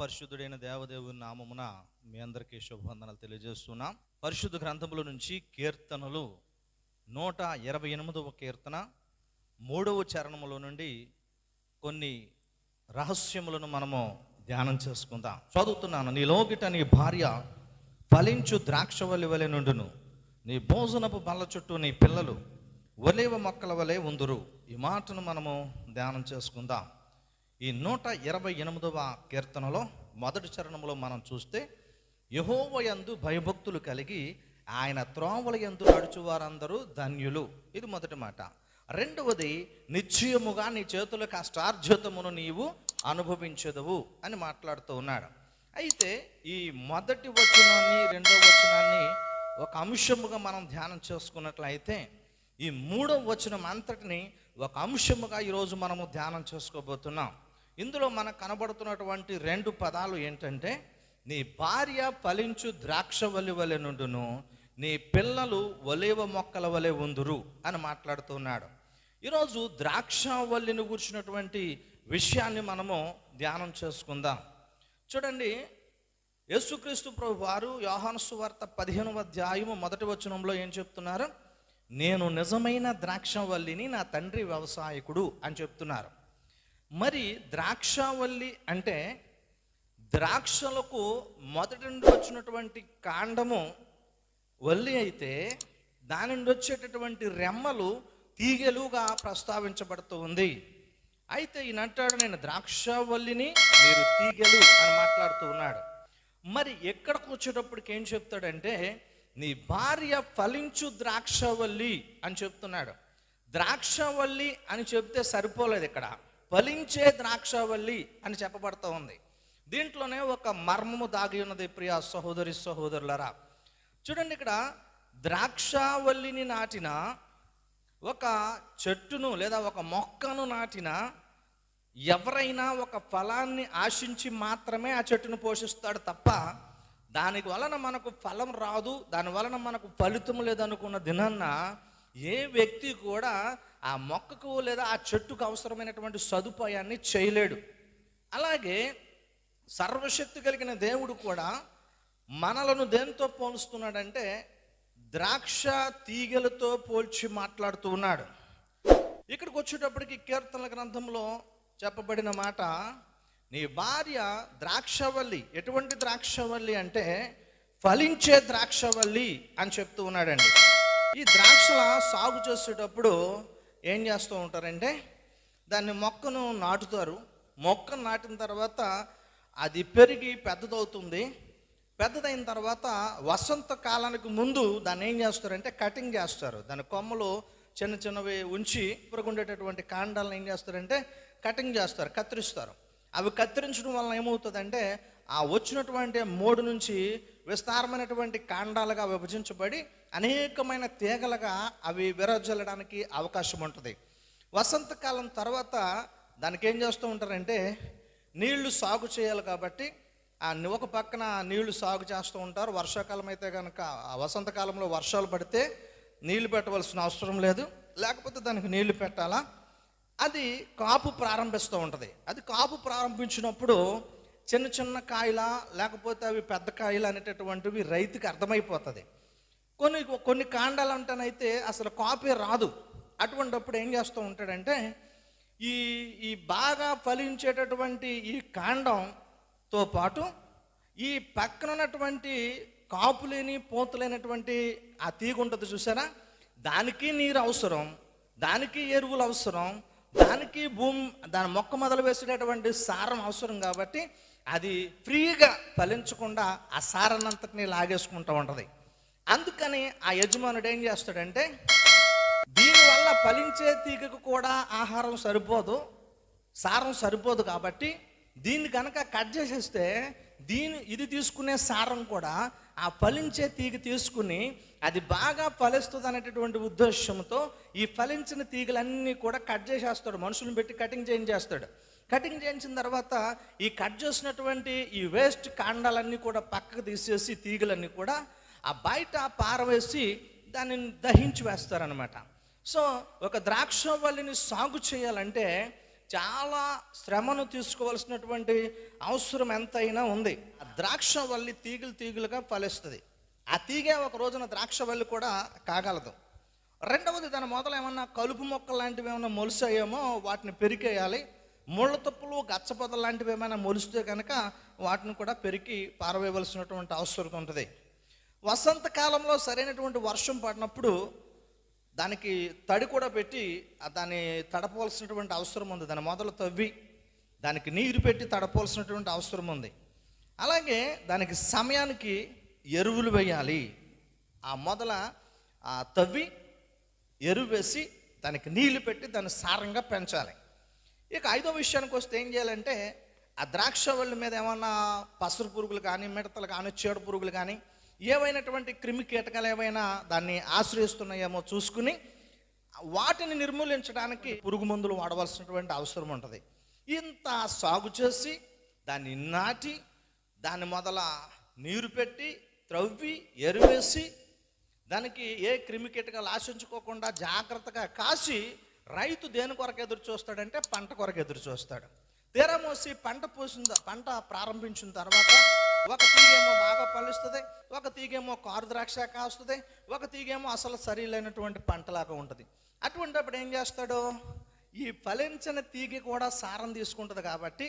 మహాపరిశుద్ధుడైన దేవదేవుని నామమున మీ అందరికీ శుభవందనలు తెలియజేస్తున్నాం. పరిశుద్ధ గ్రంథముల నుంచి కీర్తనలు నూట ఇరవై ఎనిమిదవ కీర్తన మూడవ చరణములో నుండి కొన్ని రహస్యములను మనము ధ్యానం చేసుకుందాం. చదువుతున్నాను నీ లోకిట నీ భార్య ఫలించు ద్రాక్షవల్లి వలె నుండును. నీ భోజనపు బల్ల చుట్టూ నీ పిల్లలు ఒలేవ మొక్కల వలె ఉందురు. ఈ మాటను మనము ధ్యానం చేసుకుందాం. ఈ నూట ఇరవై ఎనిమిదవ కీర్తనలో మొదటి చరణంలో మనం చూస్తే యహోవయందు భయభక్తులు కలిగి ఆయన త్రోవల ఎందు నడుచు వారందరూ ధన్యులు. ఇది మొదటి మాట. రెండవది నిశ్చయముగా నీ చేతుల కష్టార్జితమును నీవు అనుభవించదవు అని మాట్లాడుతూ ఉన్నాడు. అయితే ఈ మొదటి వచనాన్ని రెండవ వచనాన్ని ఒక అంశముగా మనం ధ్యానం చేసుకున్నట్లయితే ఈ మూడవ వచనం అంతటిని ఒక అంశముగా ఈరోజు మనము ధ్యానం చేసుకోబోతున్నాం. ఇందులో మనకు కనబడుతున్నటువంటి రెండు పదాలు ఏంటంటే నీ భార్య ఫలించు ద్రాక్షవల్లి వలె నుండును నీ పిల్లలు ఒలేవ మొక్కల వలె ఉందురు అని మాట్లాడుతున్నాడు. ఈరోజు ద్రాక్షవల్లిని కూర్చున్నటువంటి విషయాన్ని మనము ధ్యానం చేసుకుందాం. చూడండి యేసుక్రీస్తు ప్రభు వారు యోహానసు సువార్త పదిహేనవ అధ్యాయము మొదటి వచనంలో ఏం చెప్తున్నారు? నేను నిజమైన ద్రాక్షవల్లిని నా తండ్రి వ్యవసాయకుడు అని చెప్తున్నారు. మరి ద్రాక్షవల్లి అంటే ద్రాక్షలకు మొదటి నుండి వచ్చినటువంటి కాండము వల్లి అయితే దాని నుండి వచ్చేటటువంటి రెమ్మలు తీగెలుగా ప్రస్తావించబడుతూ ఉంది. అయితే ఈయన అంటాడు నేను ద్రాక్షవల్లిని మీరు తీగెలు అని మాట్లాడుతూ ఉన్నాడు. మరి ఎక్కడికి వచ్చేటప్పటికి ఏం చెప్తాడంటే నీ భార్య ఫలించు ద్రాక్షవల్లి అని చెప్తున్నాడు. ద్రాక్షవల్లి అని చెప్తే సరిపోలేదు ఇక్కడ. ఫలించే ద్రాక్షవల్లి అని చెప్పబడుతూ ఉంది. దీంట్లోనే ఒక మర్మము దాగి ఉన్నది ప్రియ సహోదరి సహోదరులరా. చూడండి ఇక్కడ ద్రాక్షవల్లిని నాటిన ఒక చెట్టును లేదా ఒక మొక్కను నాటిన ఎవరైనా ఒక ఫలాన్ని ఆశించి మాత్రమే ఆ చెట్టును పోషిస్తాడు తప్ప దానికి వలన మనకు ఫలం రాదు దాని వలన మనకు ఫలితం లేదనుకున్న దినాన్న ఏ వ్యక్తి కూడా ఆ మొక్కకు లేదా ఆ చెట్టుకు అవసరమైనటువంటి సదుపాయాన్ని చేయలేడు. అలాగే సర్వశక్తి కలిగిన దేవుడు కూడా మనలను దేంతో పోలుస్తున్నాడంటే ద్రాక్ష తీగలతో పోల్చి మాట్లాడుతూ ఉన్నాడు. ఇక్కడికి వచ్చేటప్పటికి కీర్తనల గ్రంథంలో చెప్పబడిన మాట నీ భార్య ద్రాక్షవల్లి ఎటువంటి ద్రాక్షవల్లి అంటే ఫలించే ద్రాక్షవల్లి అని చెప్తూ ఉన్నాడండి. ఈ ద్రాక్షల సాగు చేసేటప్పుడు ఏం చేస్తూ ఉంటారంటే దాన్ని మొక్కను నాటుతారు. మొక్కను నాటిన తర్వాత అది పెరిగి పెద్దదవుతుంది. పెద్దదైన తర్వాత వసంత కాలానికి ముందు దాన్ని ఏం చేస్తారంటే కటింగ్ చేస్తారు. దాని కొమ్మలు చిన్న చిన్నవి ఉంచి ఉండేటటువంటి కాండాలను ఏం చేస్తారంటే కటింగ్ చేస్తారు కత్తిరిస్తారు. అవి కత్తిరించడం వలన ఏమవుతుందంటే ఆ వచ్చినటువంటి మోడు నుంచి విస్తారమైనటువంటి కాండాలుగా విభజించబడి అనేకమైన తీగలుగా అవి విరజల్లడానికి అవకాశం ఉంటుంది వసంతకాలం తర్వాత దానికి ఏం చేస్తూ ఉంటారంటే నీళ్ళు సాగు చేయాలి కాబట్టి ఆ ఒక పక్కన నీళ్ళు సాగు చేస్తూ ఉంటారు. వర్షాకాలం అయితే కనుక ఆ వసంతకాలంలో వర్షాలు పడితే నీళ్ళు పెట్టవలసిన అవసరం లేదు. లేకపోతే దానికి నీళ్ళు పెట్టాలా? అది కాపు ప్రారంభిస్తూ ఉంటుంది. అది కాపు ప్రారంభించినప్పుడు చిన్న చిన్న కాయలా లేకపోతే అవి పెద్ద కాయలు అనేటటువంటివి రైతుకి అర్థమైపోతుంది. కొన్ని కొన్ని కాండాలు అంటేనైతే అసలు కాపీ రాదు. అటువంటిప్పుడు ఏం చేస్తూ ఉంటాడంటే ఈ ఈ బాగా ఫలించేటటువంటి ఈ కాండంతో పాటు ఈ పక్కన ఉన్నటువంటి కాపు లేని పూత లేనటువంటి ఆ తీగ ఉంటుంది చూసారా? దానికి నీరు అవసరం దానికి ఎరువులు అవసరం దానికి భూమి దాని మొక్క మొదలు వేసేటటువంటి సారం అవసరం కాబట్టి అది ఫ్రీగా ఫలించకుండా ఆ సారాన్నంతటిని లాగేసుకుంటూ ఉంటుంది. అందుకని ఆ యజమానుడు ఏం చేస్తాడంటే దీనివల్ల ఫలించే తీగకు కూడా ఆహారం సరిపోదు సారం సరిపోదు కాబట్టి దీన్ని కనుక కట్ చేసేస్తే దీని ఇది తీసుకునే సారం కూడా ఆ ఫలించే తీగ తీసుకుని అది బాగా ఫలిస్తుంది అనేటటువంటి ఉద్దేశంతో ఈ ఫలించిన తీగలన్నీ కూడా కట్ చేసేస్తాడు. మనుషులను పెట్టి కటింగ్ చేయించేస్తాడు. కటింగ్ చేయించిన తర్వాత ఈ కట్ చేసినటువంటి ఈ వేస్ట్ కాండాలన్నీ కూడా పక్కకు తీసేసి తీగలన్నీ కూడా ఆ బయట పారవేసి దానిని దహించి వేస్తారనమాట సో ఒక ద్రాక్ష వల్లిని సాగు చేయాలంటే చాలా శ్రమను తీసుకోవాల్సినటువంటి అవసరం ఎంతైనా ఉంది. ఆ ద్రాక్ష వల్లి తీగలు తీగలుగా ఫలిస్తుంది. ఆ తీగే ఒక రోజున ద్రాక్ష వల్లి కూడా కాగలదు. రెండవది దాని మొదలు ఏమన్నా కలుపు మొక్కలు లాంటివి ఏమైనా మొలిసాయేమో వాటిని పెరికేయాలి. ముళ్ళ తుప్పులు గచ్చపొద లాంటివి ఏమైనా మొలిస్తే కనుక వాటిని కూడా పెరికి పారవేయవలసినటువంటి అవసరం ఉంటుంది. వసంతకాలంలో సరైనటువంటి వర్షం పడినప్పుడు దానికి తడి కూడా పెట్టి దాన్ని తడపవలసినటువంటి అవసరం ఉంది. దాని మొదలు తవ్వి దానికి నీరు పెట్టి తడపవలసినటువంటి అవసరం ఉంది. అలాగే దానికి సమయానికి ఎరువులు వేయాలి. ఆ మొదల ఆ తవ్వి ఎరువు వేసి దానికి నీళ్ళు పెట్టి దాన్ని సారంగా పెంచాలి. ఇక ఐదో విషయానికి వస్తే ఏం చేయాలంటే ఆ ద్రాక్ష వల్లి మీద ఏమన్నా పసరు పురుగులు కానీ మిడతలు కానీ చీడ పురుగులు కానీ ఏవైనటువంటి క్రిమి కీటకాలు ఏవైనా దాన్ని ఆశ్రయిస్తున్నాయేమో చూసుకుని వాటిని నిర్మూలించడానికి పురుగు మందులు వాడవలసినటువంటి అవసరం ఉంటుంది. ఇంత సాగు చేసి దాన్ని నాటి దాని మొదల నీరు పెట్టి త్రవ్వి ఎరువేసి దానికి ఏ క్రిమి కీటకాలు ఆశించుకోకుండా జాగ్రత్తగా కాసి రైతు దేని కొరకు ఎదురు చూస్తాడంటే పంట కొరకు ఎదురు చూస్తాడు. తీరమోసి పంట పోసిన పంట ప్రారంభించిన తర్వాత ఒక తీగేమో బాగా ఫలిస్తుంది ఒక తీగేమో కారు ద్రాక్ష కాస్తుంది ఒక తీగేమో అసలు సరిలేనటువంటి పంటలాగా ఉంటుంది. అటువంటిప్పుడు ఏం చేస్తాడు? ఈ ఫలించిన తీగ కూడా సారం తీసుకుంటుంది కాబట్టి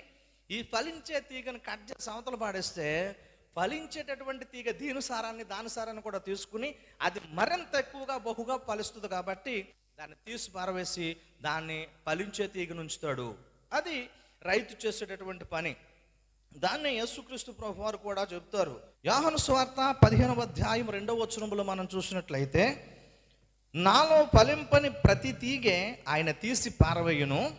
ఈ ఫలించే తీగను కట్ చేసి సమతలు పాడేస్తే ఫలించేటటువంటి తీగ దీని సారాన్ని దాని సారాన్ని కూడా తీసుకుని అది మరింత ఎక్కువగా బహుగా ఫలిస్తుంది కాబట్టి దాన్ని తీసి పారవేసి దాన్ని ఫలించే తీగను ఉంచుతాడు అది రైతు చేసేటటువంటి పని. దాన్ని యేసుక్రీస్తు ప్రభు వారు కూడా చెప్తారు. యాహను స్వార్త పదిహేనవ అధ్యాయం రెండవ వచనంలో మనం చూసినట్లయితే నాలో ఫలింపని ప్రతి తీగె ఆయన తీసి పారవేయును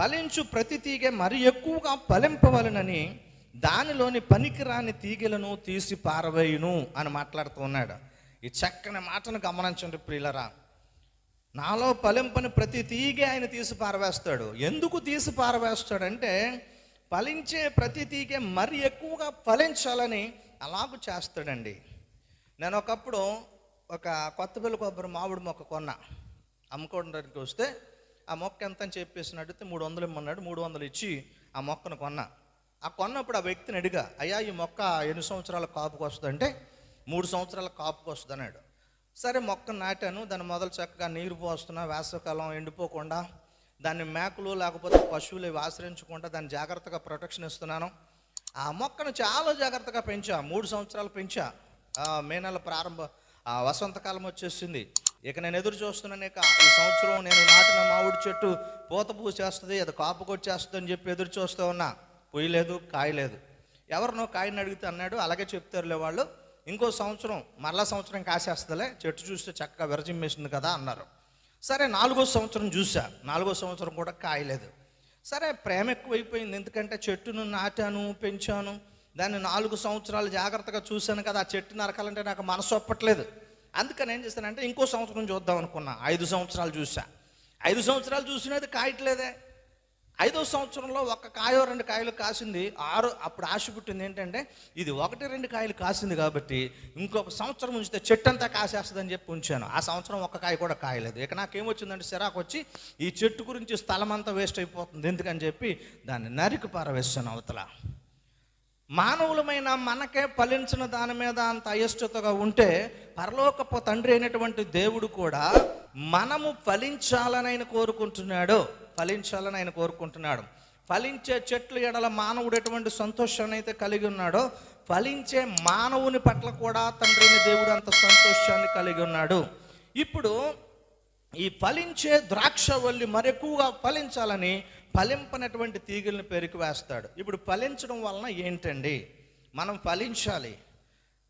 ఫలించు ప్రతి తీగె మరి ఎక్కువగా ఫలింపవలనని దానిలోని పనికిరాని తీగెలను తీసి పారవేయును అని మాట్లాడుతూ ఉన్నాడు. ఈ చక్కని మాటను గమనించండి ప్రియులరా. నాలో ఫలింపని ప్రతి తీగె ఆయన తీసి పారవేస్తాడు. ఎందుకు తీసి పారవేస్తాడంటే ఫలించే ప్రతి తీగే మరి ఎక్కువగా ఫలించాలని అలాగూ చేస్తాడండి. నేను ఒకప్పుడు ఒక కొత్తపల్లి కొబ్బరి మామిడి మొక్క కొన్నా. అమ్ముకోవడానికి వస్తే ఆ మొక్క ఎంత అని చెప్పేసి అడిగితే మూడు వందలు ఇమ్మన్నాడు మూడు వందలు ఇచ్చి ఆ మొక్కను కొన్నా. ఆ కొన్నప్పుడు ఆ వ్యక్తిని అడిగా అయ్యా ఈ మొక్క ఎన్ని సంవత్సరాల కాపుకి వస్తుందంటే మూడు సంవత్సరాల కాపుకి వస్తుంది అన్నాడు. సరే మొక్క నాటాను దాన్ని మొదలు చక్కగా నీరు పోస్తున్నా వేసవకాలం ఎండిపోకుండా దాన్ని మేకలు లేకపోతే పశువులు ఇవి ఆశ్రయించకుండా దాన్ని జాగ్రత్తగా ప్రొటెక్షన్ ఇస్తున్నాను. ఆ మొక్కను చాలా జాగ్రత్తగా పెంచా. మూడు సంవత్సరాలు పెంచా. మే నెల ప్రారంభ వసంతకాలం వచ్చేసింది. ఇక నేను ఎదురు చూస్తున్నాను ఇక. ఈ సంవత్సరం నేను నాటిన మామిడి చెట్టు పూత పూసేస్తుంది అది కాపు కొట్టేస్తుంది అని చెప్పి ఎదురు చూస్తూ ఉన్నా. పొయ్యలేదు కాయలేదు ఎవరినో కాయని అడిగితే అన్నాడు. అలాగే చెప్తారులే వాళ్ళు. ఇంకో సంవత్సరం మరలా సంవత్సరం కాసేస్తుందిలే. చెట్టు చూస్తే చక్కగా విరజిమ్మేసింది కదా అన్నారు. సరే నాలుగో సంవత్సరం చూసా నాలుగో సంవత్సరం కూడా కాయలేదు. సరే ప్రేమ ఎక్కువైపోయింది. ఎందుకంటే చెట్టును నాటాను పెంచాను. దాన్ని నాలుగు సంవత్సరాలు జాగ్రత్తగా చూశాను కదా ఆ చెట్టు నరకాలంటే నాకు మనసు ఒప్పట్లేదు. అందుకని ఏం చేస్తానంటే ఇంకో సంవత్సరం చూద్దాం అనుకున్నా. ఐదు సంవత్సరాలు చూసా ఐదు సంవత్సరాలు చూసినది కాయట్లేదే. ఐదో సంవత్సరంలో ఒక కాయో రెండు కాయలు కాసింది. ఆరు అప్పుడు ఆశ పుట్టింది ఏంటంటే ఇది ఒకటి రెండు కాయలు కాసింది కాబట్టి ఇంకొక సంవత్సరం ఉంచితే చెట్టు అంతా కాసేస్తుందని చెప్పి ఉంచాను. ఆ సంవత్సరం ఒక్క కాయ కూడా కాయలేదు. ఇక నాకేమొచ్చిందంటే సిరాకు వచ్చి ఈ చెట్టు గురించి స్థలం అంతా వేస్ట్ అయిపోతుంది. ఎందుకని చెప్పి దాన్ని నరికి పారవేస్తాను అవతల. మానవులమైన మనకే ఫలించిన దాని మీద అంత అయిష్టతగా ఉంటే పరలోకపు తండ్రి అయినటువంటి దేవుడు కూడా మనము ఫలించాలని ఆయన కోరుకుంటున్నాడు. ఫలించాలని ఆయన కోరుకుంటున్నాడు. ఫలించే చెట్లు ఎడల మానవుడు ఎటువంటి సంతోషాన్ని అయితే కలిగి ఉన్నాడో ఫలించే మానవుని పట్ల కూడా తండ్రిని దేవుడు అంత సంతోషాన్ని కలిగి ఉన్నాడు. ఇప్పుడు ఈ ఫలించే ద్రాక్షవల్లి మరెక్కువగా ఫలించాలని ఫలింపనటువంటి తీగల్ని పెరికి వేస్తాడు. ఇప్పుడు ఫలించడం వలన ఏంటండి? మనం ఫలించాలి.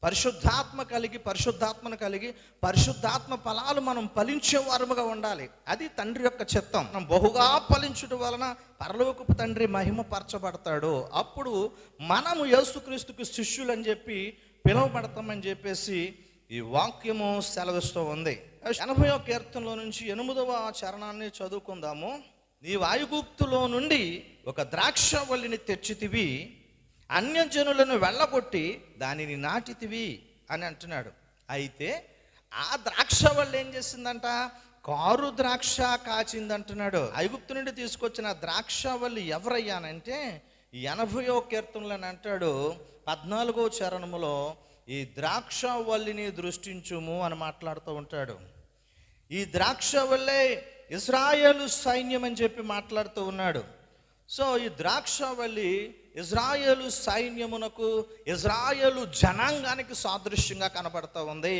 పరిశుద్ధాత్మ కలిగి పరిశుద్ధాత్మను కలిగి పరిశుద్ధాత్మ ఫలాలు మనం పలించేవారముగా ఉండాలి. అది తండ్రి యొక్క చిత్తం. మనం బహుగా ఫలించడం వలన పరలోకపు తండ్రి మహిమపరచబడతాడు. అప్పుడు మనము యేసుక్రీస్తుకు శిష్యులని చెప్పి పిలువబడతామని చెప్పేసి ఈ వాక్యము సెలవిస్తూ ఉంది. ఎనభై కీర్తనలో నుంచి ఎనిమిదవ చరణాన్ని చదువుకుందాము. నీ వాయుగుప్తులో నుండి ఒక ద్రాక్ష వల్లిని తెచ్చితివి. అన్యజనులను వెళ్ళగొట్టి దానిని నాటితివి అని అంటున్నాడు. అయితే ఆ ద్రాక్ష వల్ల ఏం చేసిందంట? కారు ద్రాక్ష కాచింది అంటున్నాడు ఐగుప్తు నుండి తీసుకొచ్చిన ద్రాక్ష వల్లి ఎవరయ్యానంటే ఎనభయో కీర్తనలు అని అంటాడు. పద్నాలుగో చరణములో ఈ ద్రాక్ష వల్లిని దృష్టించుము అని మాట్లాడుతూ ఉంటాడు. ఈ ద్రాక్ష వల్లే ఇస్రాయేలు సైన్యం అని చెప్పి మాట్లాడుతూ ఉన్నాడు. సో ఈ ద్రాక్షవల్లి ఇజ్రాయేలు సైన్యమునకు ఇజ్రాయేలు జనాంగానికి సాదృశ్యంగా కనబడుతూ ఉంది.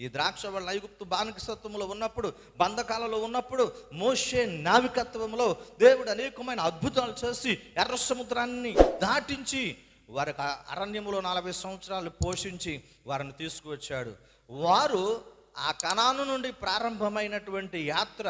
ఈ ద్రాక్ష వల్ల ఐగుప్తు బానికసత్వంలో ఉన్నప్పుడు బంధకాలలో ఉన్నప్పుడు మోషే నావికత్వంలో దేవుడు అనేకమైన అద్భుతాలు చేసి ఎర్ర సముద్రాన్ని దాటించి వారికి అరణ్యములో నలభై సంవత్సరాలు పోషించి వారిని తీసుకువచ్చాడు. వారు ఆ కణాను నుండి ప్రారంభమైనటువంటి యాత్ర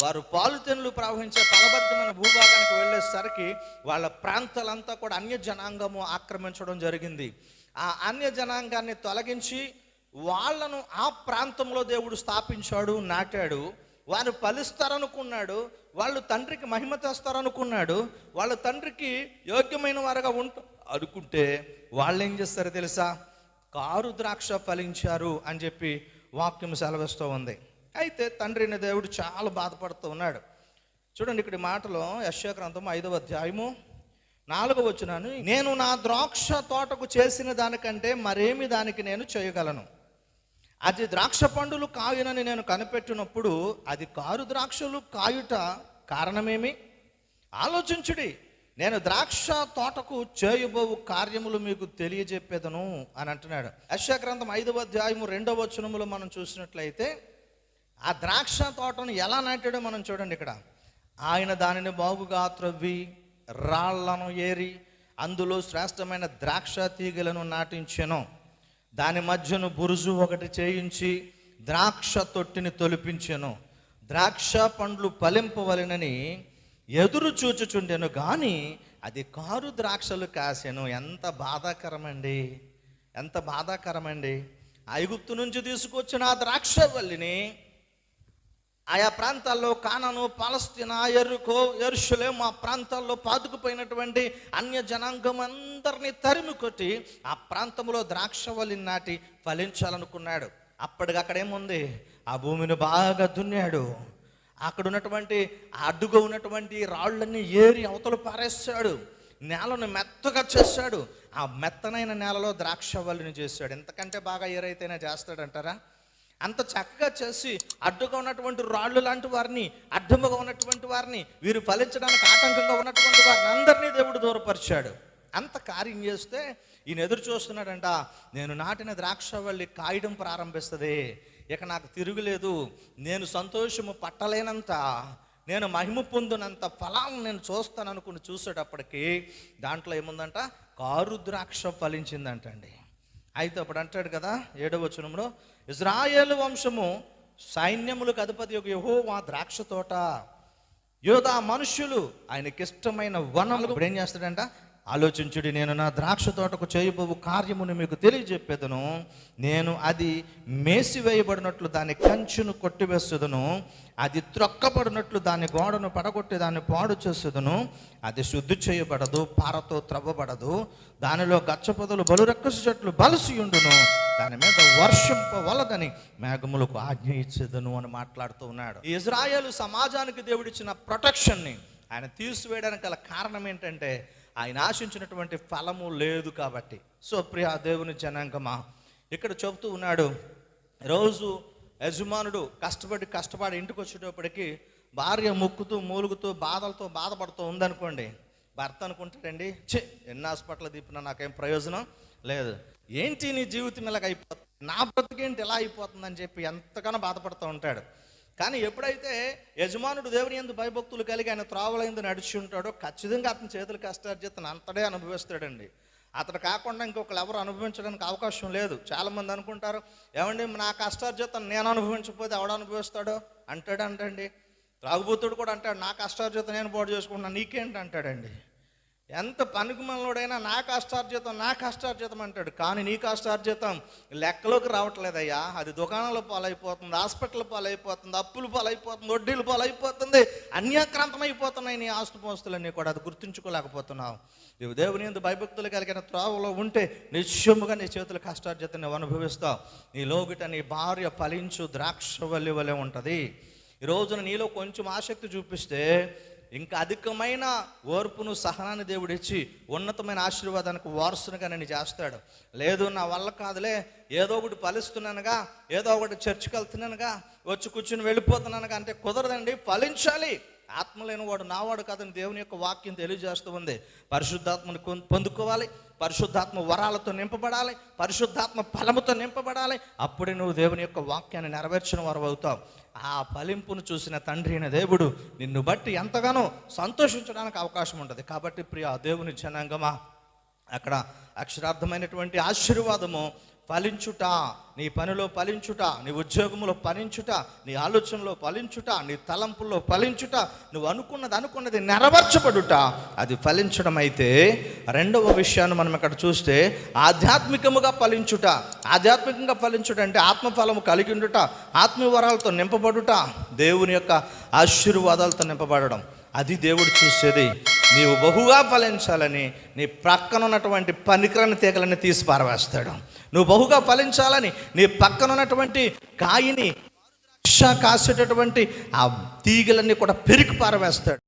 వారు పాలుతెనులు ప్రవహించే ఫలబద్ధమైన భూభాగానికి వెళ్ళేసరికి వాళ్ళ ప్రాంతాలంతా కూడా అన్య జనాంగము ఆక్రమించడం జరిగింది. ఆ అన్య జనాంగాన్ని తొలగించి వాళ్ళను ఆ ప్రాంతంలో దేవుడు స్థాపించాడు నాటాడు. వారు ఫలిస్తారనుకున్నాడు వాళ్ళు తండ్రికి మహిమ తెస్తారనుకున్నాడు. వాళ్ళ తండ్రికి యోగ్యమైన వారుగా ఉంట అనుకుంటే వాళ్ళు ఏం చేస్తారో తెలుసా? కారు ద్రాక్ష ఫలించారు అని చెప్పి వాక్యం సెలవిస్తూ ఉంది. అయితే తండ్రి దేవుడు చాలా బాధపడుతూ ఉన్నాడు. చూడండి ఇక్కడ మాటలు మాటలో యశ్యాక్రాంతం ఐదవ అధ్యాయము నాలుగవ వచ్చినాను నేను నా ద్రాక్ష తోటకు చేసిన దానికంటే మరేమి దానికి నేను చేయగలను? అది ద్రాక్ష పండులు కాయునని నేను కనిపెట్టినప్పుడు అది కారు ద్రాక్షలు కాయుట కారణమేమి? ఆలోచించుడి నేను ద్రాక్ష తోటకు చేయబోవు కార్యములు మీకు తెలియజెప్పేదను అని అంటున్నాడు. యశాగ్రంథం ఐదవ అధ్యాయము రెండవ వచనములో మనం చూసినట్లయితే ఆ ద్రాక్ష తోటను ఎలా నాటాడో మనం చూడండి ఇక్కడ. ఆయన దానిని బాగుగా త్రవ్వి రాళ్ళను ఏరి అందులో శ్రేష్టమైన ద్రాక్ష తీగలను నాటించెను. దాని మధ్యను బురుజు ఒకటి చేయించి ద్రాక్ష తొట్టిని తొలిపించెను. ద్రాక్ష పండ్లు ఫలింపవలెనని ఎదురు చూచుచుండెను కానీ అది కారు ద్రాక్షలు కాసెను. ఎంత బాధాకరమండి. ఎంత బాధాకరమండి. ఐగుప్తు నుంచి తీసుకొచ్చిన ఆ ద్రాక్ష వల్లిని ఆయా ప్రాంతాల్లో కానను పాలస్తీనా ఎరుకో ఎరుషులే మా ప్రాంతాల్లో పాతుకుపోయినటువంటి అన్య జనాంగం అందరినీ తరిమి కొట్టి ఆ ప్రాంతంలో ద్రాక్షవల్లి నాటి ఫలించాలనుకున్నాడు. అప్పటికక్కడ ఏముంది ఆ భూమిని బాగా దున్నాడు. అక్కడ ఉన్నటువంటి అడ్డుగా ఉన్నటువంటి రాళ్ళన్నీ ఏరి అవతలు పారేస్తాడు. నేలను మెత్తగా చేశాడు ఆ మెత్తనైన నేలలో ద్రాక్షవల్లిని చేశాడు ఎంతకంటే బాగా ఏరైతేనే చేస్తాడంటారా? అంత చక్కగా చేసి అడ్డుగా ఉన్నటువంటి రాళ్ళు లాంటి వారిని అడ్డముగా ఉన్నటువంటి వారిని వీరు ఫలించడానికి ఆటంకంగా ఉన్నటువంటి వారిని అందరినీ దేవుడు దూరపరిచాడు. అంత కార్యం చేస్తే ఈయన ఎదురు చూస్తున్నాడంట నేను నాటిన ద్రాక్షవల్లి కాయడం ప్రారంభిస్తుంది. ఇక నాకు తిరుగులేదు. నేను సంతోషము పట్టలేనంత నేను మహిమ పొందినంత ఫలాలను నేను చూస్తాను అనుకుని చూసేటప్పటికి దాంట్లో ఏముందంట? కారు ద్రాక్ష ఫలించిందంటండి. అయితే అప్పుడు అంటాడు కదా ఏడవ వచనంలో ఇజ్రాయేల్ వంశము సైన్యములకు అధిపతి యొక్క యహోవా ద్రాక్ష తోట. యోధా మనుష్యులు ఆయనకిష్టమైన వనములు. ఇప్పుడు ఏం చేస్తాడంట? ఆలోచించుడి నేను నా ద్రాక్ష తోటకు చేయబోవు కార్యమును మీకు తెలియజెప్పేదను. నేను అది మేసివేయబడినట్లు దాని కంచును కొట్టివేసేదను. అది త్రొక్కబడినట్లు దాని గోడను పడగొట్టి దాన్ని పాడు చేసేదను. అది శుద్ధి చేయబడదు పారతో త్రవ్వబడదు. దానిలో గచ్చపొదలు బలురెక్కసు చెట్లు బలసి ఉండును. దాని మీద వర్షింపవలదని మేఘములకు ఆజ్ఞ ఇచ్చేదను అని మాట్లాడుతూ ఉన్నాడు. ఇజ్రాయేల్ సమాజానికి దేవుడిచ్చిన ప్రొటెక్షన్ని ఆయన తీసివేయడానికి గల కారణం ఏంటంటే ఆయన ఆశించినటువంటి ఫలము లేదు కాబట్టి. సో ప్రియ దేవుని జనాంగమా ఇక్కడ చెబుతూ ఉన్నాడు రోజు యజమానుడు కష్టపడి కష్టపడి ఇంటికి వచ్చేటప్పటికి భార్య ముక్కుతూ మూలుగుతూ బాధలతో బాధపడుతూ ఉందనుకోండి. భర్త అనుకుంటాడండి చే ఎన్ని హాస్పిటల్ తిప్పినా నాకేం ప్రయోజనం లేదు. ఏంటి నీ జీవితం ఇలాగ అయిపోతుంది? నా బ్రతికేంటి ఎలా అయిపోతుందని చెప్పి ఎంతగానో బాధపడుతూ ఉంటాడు. కానీ ఎప్పుడైతే యజమానుడు దేవుని ఎందు భయభక్తులు కలిగి ఆయన త్రోవలైంది నడిచి ఉంటాడో ఖచ్చితంగా అతని చేతుల కష్టార్జితను అంతడే అనుభవిస్తాడండి. అతడు కాకుండా ఇంకొకరు ఎవరు అనుభవించడానికి అవకాశం లేదు. చాలామంది అనుకుంటారు ఏమండి నా కష్టార్జితం నేను అనుభవించకపోతే ఎవడు అనుభవిస్తాడో? అంటాడు అంటండి రాఘుబూతుడు కూడా అంటాడు నా కష్టార్జితం నేను పోటు చేసుకుంటున్నా. నీకేంటి అంటాడండి ఎంత పనికిమలనుడైనా నా కష్టార్జితం నా కష్టార్జితం అంటాడు. కానీ నీ కష్టార్జితం లెక్కలోకి రావట్లేదయ్యా. అది దుకాణాల పాలైపోతుంది హాస్పిటల్ పాలైపోతుంది అప్పులు పాలైపోతుంది వడ్డీలు పాలైపోతుంది అన్యాక్రాంతం అయిపోతున్నాయి నీ ఆస్తుపోస్తులన్నీ కూడా. అది గుర్తుంచుకోలేకపోతున్నావు. నువ్వు దేవుని ఎందు భయభక్తులు కలిగిన త్రోవలో ఉంటే నిశ్చయముగా నీ చేతుల కష్టార్జితం నువ్వు అనుభవిస్తావు. నీ లోగిట నీ భార్య ఫలించు ద్రాక్ష వల్లి వలె ఉంటుంది. ఈ రోజున నీలో కొంచెం ఆసక్తి చూపిస్తే ఇంకా అధికమైన ఓర్పును సహనాన్ని దేవుడు ఇచ్చి ఉన్నతమైన ఆశీర్వాదానికి వారసునిగా నేను చేస్తాడు. లేదు నా వల్ల కాదులే ఏదో ఒకటి ఫలిస్తున్నానుగా ఏదో ఒకటి చర్చికి వెళ్తున్నానుగా వచ్చి కూర్చుని వెళ్ళిపోతున్నానుగా అంటే కుదరదండి ఫలించాలి. ఆత్మ లేనివాడు నావాడు కాదని దేవుని యొక్క వాక్యం తెలియజేస్తూ ఉంది. పరిశుద్ధాత్మను పొందుకోవాలి. పరిశుద్ధాత్మ వరాలతో నింపబడాలి. పరిశుద్ధాత్మ ఫలముతో నింపబడాలి. అప్పుడే నువ్వు దేవుని యొక్క వాక్యాన్ని నెరవేర్చిన వారు అవుతావు ఆ ఫలింపును చూసిన తండ్రి అయిన దేవుడు నిన్ను బట్టి ఎంతగానో సంతోషించడానికి అవకాశం ఉంటుంది. కాబట్టి ప్రియ దేవుని జనాంగమా అక్కడ అక్షరార్థమైనటువంటి ఆశీర్వాదము ఫలించుట నీ పనిలో ఫలించుట నీ ఉద్యోగంలో ఫలించుట నీ ఆలోచనలో ఫలించుట నీ తలంపుల్లో ఫలించుట నువ్వు అనుకున్నది అనుకున్నది నెరవేర్చబడుట. అది ఫలించడం అయితే రెండవ విషయాన్ని మనం ఇక్కడ చూస్తే ఆధ్యాత్మికముగా ఫలించుట. ఆధ్యాత్మికంగా ఫలించుట అంటే ఆత్మఫలము కలిగి ఉండుట ఆత్మవరాలతో నింపబడుట దేవుని యొక్క ఆశీర్వాదాలతో నింపబడడం. అది దేవుడు చూసేది. నీవు బహుగా ఫలించాలని నీ ప్రక్కన ఉన్నటువంటి పనికిరని తీగలని తీసి పారవేస్తాడు నువ్వు బహుగా ఫలించాలని నీ పక్కన ఉన్నటువంటి కాయిని కాసేటటువంటి ఆ తీగలన్నీ కూడా పెరికి పారవేస్తాడు.